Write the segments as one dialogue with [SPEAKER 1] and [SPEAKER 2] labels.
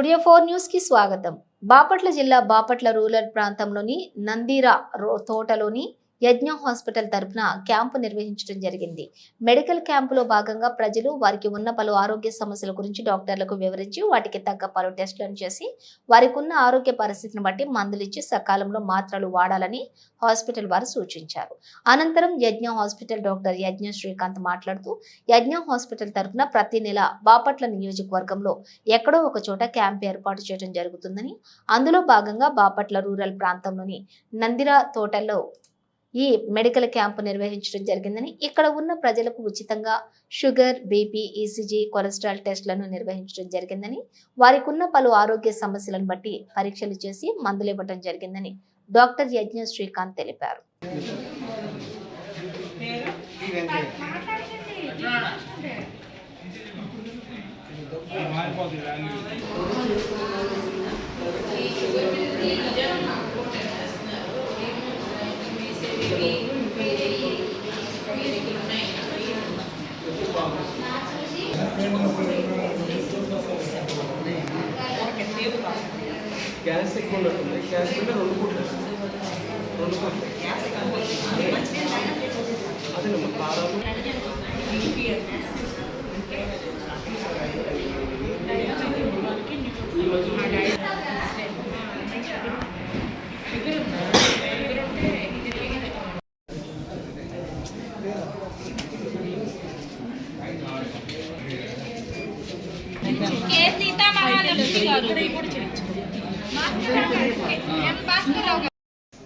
[SPEAKER 1] Studio four న్యూస్కి స్వాగతం. బాపట్ల జిల్లా బాపట్ల రూరల్ ప్రాంతంలోని నందిరా రో- తోటలోని యజ్ఞ హాస్పిటల్ తరపున క్యాంపు నిర్వహించడం జరిగింది. మెడికల్ క్యాంపులో భాగంగా ప్రజలు వారికి ఉన్న పలు ఆరోగ్య సమస్యల గురించి డాక్టర్లకు వివరించి వాటికి తగ్గ పలు టెస్టులను చేసి వారికి ఉన్న ఆరోగ్య పరిస్థితిని బట్టి మందులు ఇచ్చి సకాలంలో మాత్రలు వాడాలని హాస్పిటల్ వారు సూచించారు. అనంతరం యజ్ఞ హాస్పిటల్ డాక్టర్ యజ్ఞ శ్రీకాంత్ మాట్లాడుతూ యజ్ఞ హాస్పిటల్ తరపున ప్రతి నెల బాపట్ల నియోజకవర్గంలో ఎక్కడో ఒక చోట క్యాంప్ ఏర్పాటు చేయడం జరుగుతుందని అందులో భాగంగా బాపట్ల రూరల్ ప్రాంతంలోని నందిరా తోటల్లో ఈ మెడికల్ క్యాంపు నిర్వహించడం జరిగిందని ఇక్కడ ఉన్న ప్రజలకు ఉచితంగా షుగర్ బీపీ ఈసీజీ కొలెస్ట్రాల్ టెస్టులను నిర్వహించడం జరిగిందని వారికి ఉన్న పలు ఆరోగ్య సమస్యలను బట్టి పరీక్షలు చేసి మందులు ఇవ్వడం జరిగిందని డాక్టర్ యజ్ఞ శ్రీకాంత్ తెలిపారు.
[SPEAKER 2] గ్యాస్ ఎక్కువ ఉన్నట్టుంది గ్యాస్ అంటే రెండు పూట్లు రెండు పూట్లు అదేనమ్మా కారాలు ఈ మధ్య
[SPEAKER 3] కే సీతామహాలక్ష్మి గారు ఎం భాస్కరరావు గారు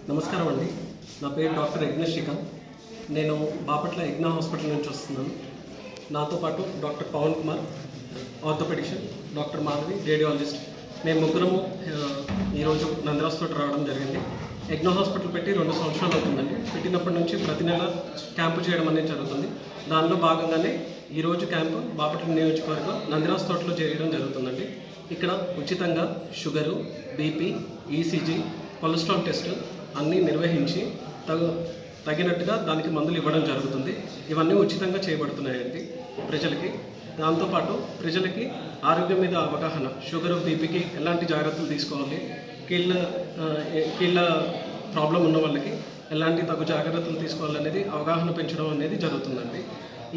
[SPEAKER 2] నమస్కారం అండి. నా పేరు డాక్టర్ యజ్ఞ శ్రీకాంత్ నేను బాపట్ల యజ్ఞ హాస్పిటల్ నుంచి వస్తున్నాను. నాతో పాటు doctor Pavan Kumar orthopedician doctor Madhavi radiologist మేము ముగ్గురము ఈరోజు నందిరాస్ తోటి రావడం జరిగింది. యజ్ఞ హాస్పిటల్ పెట్టి రెండు సంవత్సరాలు అవుతుందండి. పెట్టినప్పటి నుంచి ప్రతి నెల క్యాంపు చేయడం అనేది జరుగుతుంది. దానిలో భాగంగానే ఈరోజు క్యాంపు బాపట్ల నియోజకవర్గం నందిరాజ్ తోటలో చేయడం జరుగుతుందండి. ఇక్కడ ఉచితంగా sugar BP ECG cholesterol test అన్నీ నిర్వహించి తగు తగినట్టుగా దానికి మందులు ఇవ్వడం జరుగుతుంది. ఇవన్నీ ఉచితంగా చేయబడుతున్నాయండి ప్రజలకి. దాంతోపాటు ప్రజలకి ఆరోగ్యం మీద అవగాహన షుగర్ బీపీకి ఎలాంటి జాగ్రత్తలు తీసుకోవాలి కీళ్ళ కీళ్ళ ప్రాబ్లం ఉన్న వాళ్ళకి ఎలాంటి తగు జాగ్రత్తలు తీసుకోవాలనేది అవగాహన పెంచడం అనేది జరుగుతుందండి.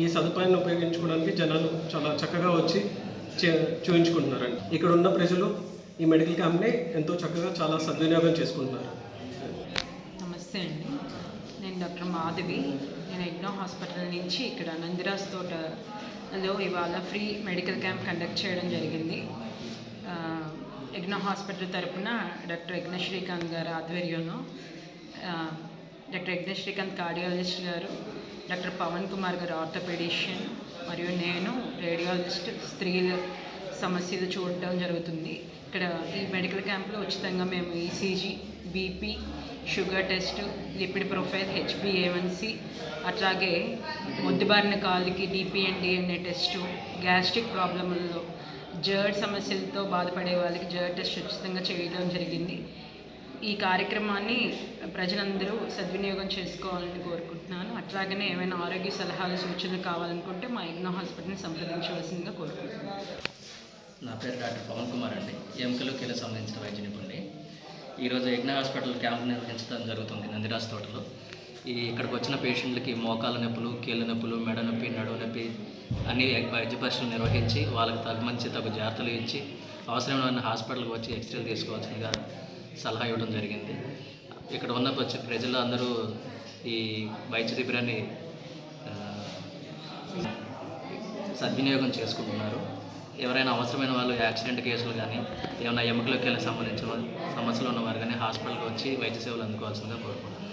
[SPEAKER 2] ఈ సదుపాయాన్ని ఉపయోగించుకోవడానికి జనాలు చాలా చక్కగా వచ్చి చే- ఇక్కడ ఉన్న ప్రజలు ఈ మెడికల్ క్యాంప్ని ఎంతో చక్కగా చాలా సద్వినియోగం చేసుకుంటున్నారు.
[SPEAKER 4] నమస్తే అండి. నేను డాక్టర్ మాధవి. నేను ఎగ్నో హాస్పిటల్ నుంచి ఇక్కడ నందిరాజ్ తోటలో ఇవాళ ఫ్రీ మెడికల్ క్యాంప్ కండక్ట్ చేయడం జరిగింది. ఆ, ఎగ్నో హాస్పిటల్ తరపున డాక్టర్ యజ్ఞ శ్రీకాంత్ గారి ఆధ్వర్యంలో డాక్టర్ యజ్ఞ శ్రీకాంత్ కార్డియాలజిస్ట్ గారు డాక్టర్ పవన్ కుమార్ గారు ఆర్థోపెడిషియన్ మరియు నేను రేడియాలజిస్ట్ స్త్రీల సమస్యలు చూడటం జరుగుతుంది. ఇక్కడ ఈ మెడికల్ క్యాంప్లో ఉచితంగా మేము ECG BP sugar test lipid profile హెచ్బిఏవన్సీ అట్లాగే ముద్దుబారిన కాలుకి డిపిఎన్డి అనే టెస్టు గ్యాస్ట్రిక్ ప్రాబ్లముల్లో జర్డ్ సమస్యలతో బాధపడే వాళ్ళకి జర్డ్ టెస్ట్ ఉచితంగా చేయడం జరిగింది. ఈ కార్యక్రమాన్ని ప్రజలందరూ సద్వినియోగం చేసుకోవాలని కోరుకుంటున్నాను. అట్లాగనే ఏమైనా ఆరోగ్య సలహాలు సూచనలు కావాలనుకుంటే మా ఇగ్నో హాస్పిటల్ని సంప్రదించవలసిందిగా కోరుకుంటున్నాను.
[SPEAKER 5] నా పేరు డాక్టర్ పవన్ కుమార్ అండి. ఎముకలు కీళ్ళ సంబంధించిన వైద్య నిపుణుడి ఈరోజు యజ్ఞ హాస్పిటల్ క్యాంప్ నిర్వహించడం జరుగుతుంది నందిరాజ్ తోటలో. ఈ ఇక్కడికి వచ్చిన పేషెంట్లకి మోకాల నొప్పులు కీళ్ళ నొప్పులు మెడ నొప్పి నడువు నొప్పి అన్ని వైద్య పరీక్షలు నిర్వహించి వాళ్ళకి తగు మంచి తగు జాగ్రత్తలు ఇచ్చి అవసరమైన హాస్పిటల్కి వచ్చి ఎక్స్రేలు తీసుకోవాల్సిందిగా సలహా ఇవ్వడం జరిగింది. ఇక్కడ ఉన్న వచ్చి ప్రజలు అందరూ ఈ వైద్య శిబిరాన్ని సద్వినియోగం చేసుకుంటున్నారు. ఎవరైనా అవసరమైన వాళ్ళు యాక్సిడెంట్ కేసులు కానీ ఏమైనా ఎముకలకు వెళ్ళి సంబంధించిన సమస్యలు ఉన్నవారు కానీ హాస్పిటల్కి వచ్చి వైద్య సేవలు అందుకోవాల్సిందిగా కోరుకుంటున్నాను